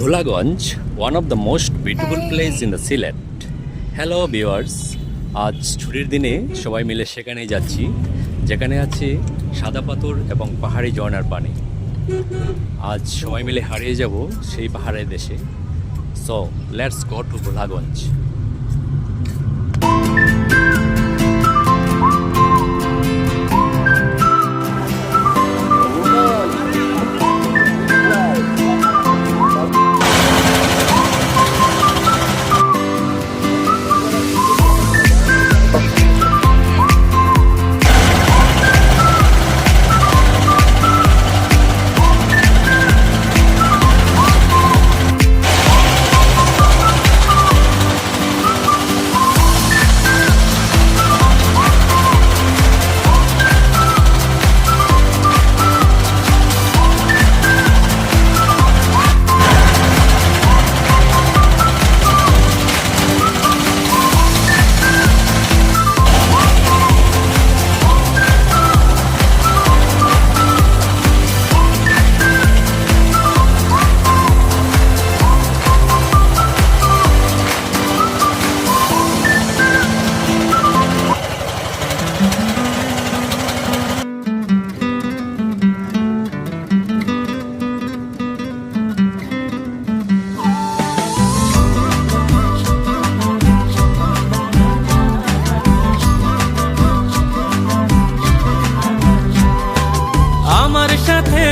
Bholaganj one of the most beautiful place in the Sylhet hello viewers আজ ছুটির দিনে সবাই মিলে সেখানেই যাচ্ছি যেখানে আছে সাদা পাথর এবং পাহাড়ি ঝর্ণার পানি। আজ সবাই মিলে হারিয়ে যাব সেই পাহাড়ের দেশে। So let's go to Bholaganj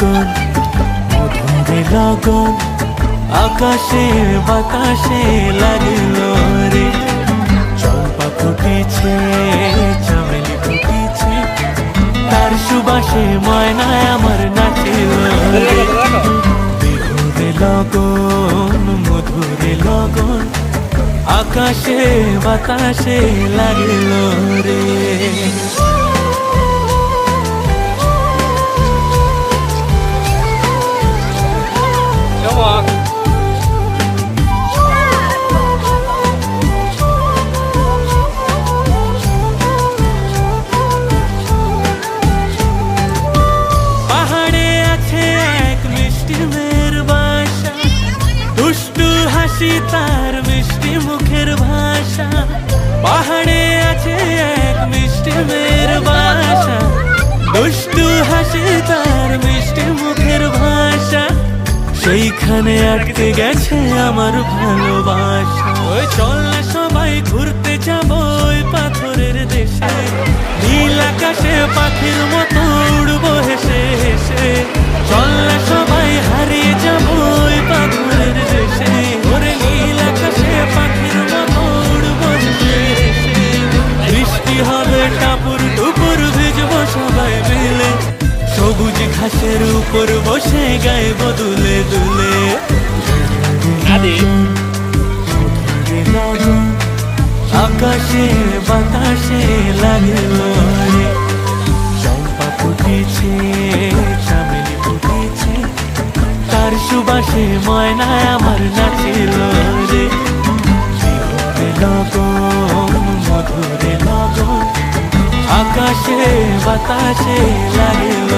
লগন মধুরে লগন আকাশে, বাতাসে লাগল রে। চম্পা ফুটেছে, চামেলি ফুটেছে, তার সুবাসে ময়নায় আমার নাচিল রে। বিহুরে লগন মধুরে লগন আকাশে, বাতাসে লাগল রে। হাসি, তার মিষ্টি মুখের ভাষা। পাহাড়ে আছে এক মিষ্টি মেয়ের বাসা। দুষ্টু হাসি, তার মিষ্টি মুখের ভাষা। সেইখানে আটকে গেছে আমার ভালোবাসা। ওই চল না সবাই, ঘুরতে যাব ওই পাথরের দেশে। নীল আকাশে পাখির মতো উপর বসে গাইব দুলে। দুলে আকাশে বাতাসে লাগল চম্পা ফুটেছে চামেলি ফুটেছে। তার সুবাসে ময়নায় আমার নাচিল রে লগন মধুরে লগন। আকাশে বাতাসে লাগল